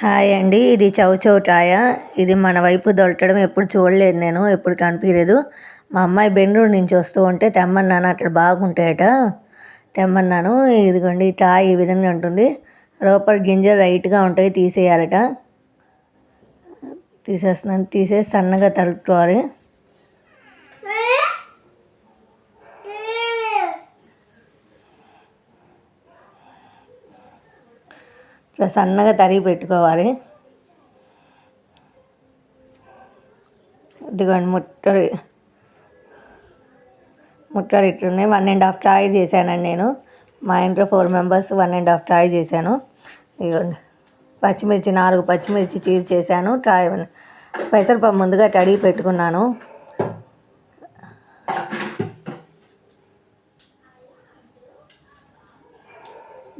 Hi అండి. ఇది చౌచౌటాయ ఇది మన వైపు దొరకడం ఎప్పుడు చూడలేదు నేను ఎప్పుడు కనిపించలేదు. మా అమ్మాయి బెంగళూరు నుంచి వస్తూ ఉంటే తెమ్మన్నాను అక్కడ బాగుంటాయట. తెమ్మన్నాను ఇదిగోండి టాయ్ ఈ విధంగా ఉంటుంది. లోపల గింజ రైట్గా ఉంటాయి తీసేయాలట. తీసేస్తున్నాను తీసేసి సన్నగా తరుక్కోవాలి. ఇట్లా సన్నగా తరిగి పెట్టుకోవాలి. ఇదిగోండి ముట్టడి. ముట్టడి ఇట్లున్నాయి. వన్ అండ్ హాఫ్ ట్రాయ్ చేశానండి నేను. మా ఇంట్లో four members one and half try చేశాను. ఇదిగోండి. పచ్చిమిర్చి నాలుగు పచ్చిమిర్చి చీజ్ చేశాను. ట్రాయ్ పెసరపప్పు ముందుగా తడిగి పెట్టుకున్నాను.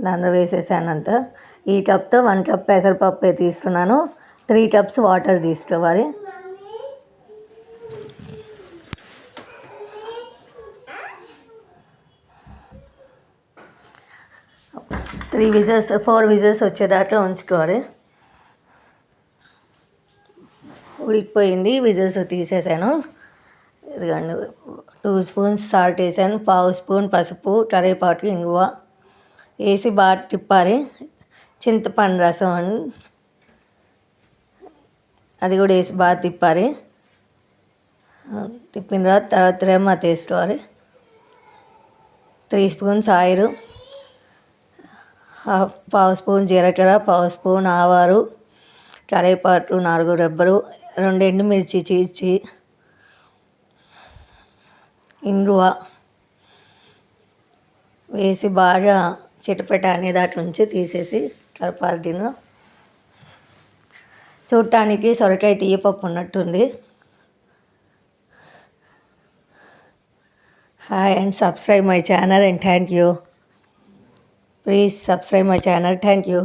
దాంట్లో వేసేసాను అంతా ఈ కప్తో వన్ కప్ పెసరపప్పు తీసుకున్నాను త్రీ కప్స్ వాటర్ తీసుకోవాలి. త్రీ విజర్స్ ఫోర్ విజర్స్ వచ్చేదాకా ఉంచుకోవాలి. ఉడికిపోయింది విజిల్స్ తీసేసాను. ఇదిగండి టూ స్పూన్స్ సాల్ట్ వేసాను పావు స్పూన్ పసుపు కరివేపాకు ఇంగువ. వేసి బాగా తిప్పాలి. చింతపండు రసం అది కూడా వేసి బాగా తిప్పాలి. తిప్పిన తర్వాత తర్వాత రేమ తీసుకోవాలి త్రీ స్పూన్స్ ఆయిల్ హాఫ్ పావు స్పూన్ జీలకర్ర పావు స్పూన్ ఆవారు కరేపాటు నాలుగు రబ్బరు రెండు ఎండుమిర్చి చీర్చి ఇంగువ వేసి బాగా చిటపట అనే దాటి నుంచి తీసేసి కలపాలి చూడటానికి సొరకాయ తీయపప్పు ఉన్నట్టుంది. Hi and subscribe my channel and thank you please subscribe my channel thank you